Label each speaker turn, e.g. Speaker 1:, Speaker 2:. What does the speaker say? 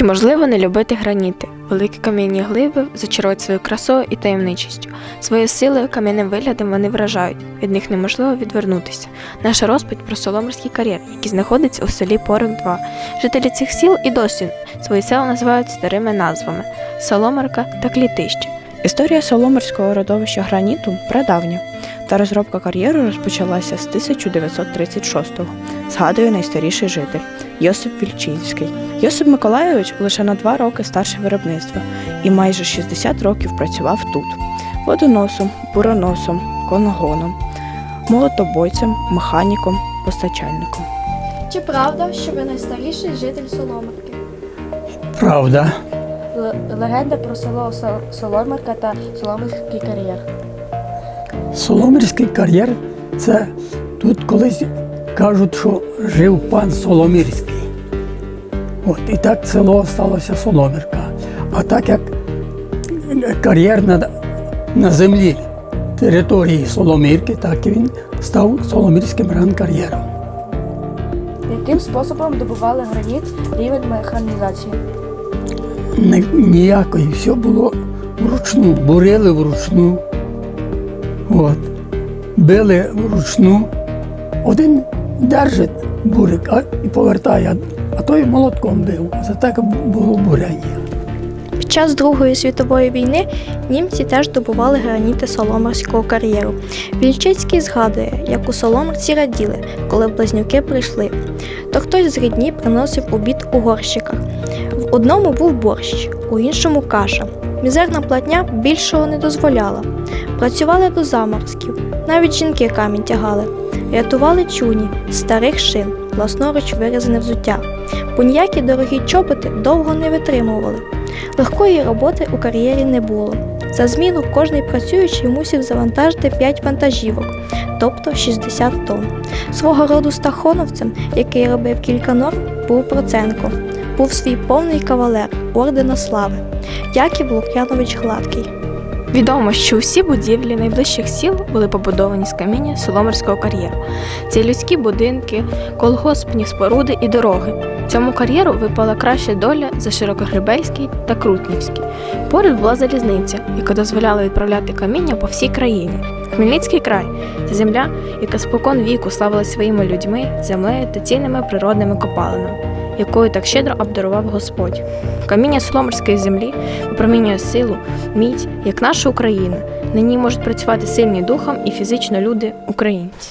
Speaker 1: Чи можливо не любити граніти? Великі кам'яні глиби зачарують своєю красою і таємничістю. Своєю силою кам'яним виглядом вони вражають. Від них неможливо відвернутися. Наша розповідь про Соломерський кар'єр, який знаходиться у селі Порик 2. Жителі цих сіл і досі свої села називають старими назвами Соломерка та Клітище.
Speaker 2: Історія Соломерського родовища граніту прадавня, та розробка кар'єру розпочалася з 1936-го, згадує найстаріший житель Йосип Вільчинський. Йосип Миколайович лише на два роки старше виробництва і майже 60 років працював тут водоносом, буроносом, коногоном, молотобойцем, механіком, постачальником.
Speaker 3: Чи правда, що ви найстаріший житель Соломерки?
Speaker 4: Правда,
Speaker 3: Л- легенда про село Со- Соломерка та Соломерський кар'єр.
Speaker 4: Соломирський кар'єр це тут колись кажуть, що жив пан Соломирський. От, і так село сталося Соломирка. А так як кар'єр на, на землі території Соломирки, так він став Соломирським ранкар'єром.
Speaker 3: Яким способом добували граніт рівень механізації?
Speaker 4: Ні- Ніякої, все було вручну, бурили вручну. От. Били вручну. Один держить бурик а, і повертає, а- той молотком бив. За так було буряння.
Speaker 5: Під час Другої світової війни німці теж добували граніти Соломерського кар'єру. Вільчицький згадує, як у Соломерці раділи, коли близнюки прийшли. То хтось з рідні приносив обід у горщиках. Одному був борщ, у іншому каша. Мізерна платня більшого не дозволяла. Працювали до заморозків, навіть жінки камінь тягали. Рятували чуні старих шин, власноруч вирізане взуття. Бо ніякі дорогі чоботи довго не витримували. Легкої роботи у кар'єрі не було. За зміну кожний працюючий мусив завантажити 5 вантажівок, тобто 60 тонн. Свого роду стахоновцем, який робив кілька норм, був Проценко. Був свій повний кавалер ордена слави Яків Лук'янович Гладкий.
Speaker 1: Відомо, що усі будівлі найближчих сіл були побудовані з каміння Соломерського кар'єру. Це людські будинки, колгоспні споруди і дороги. Цьому кар'єру випала краща доля за Широкогребельський та Крутнівський. Поряд була залізниця, яка дозволяла відправляти каміння по всій країні. Хмельницький край це земля, яка спокон віку славилась своїми людьми, землею та цінними природними копалинами, якою так щедро обдарував Господь. Каміння Соломерської землі випромінює силу, міць, як наша Україна. На ній можуть працювати сильні духом і фізично люди українці.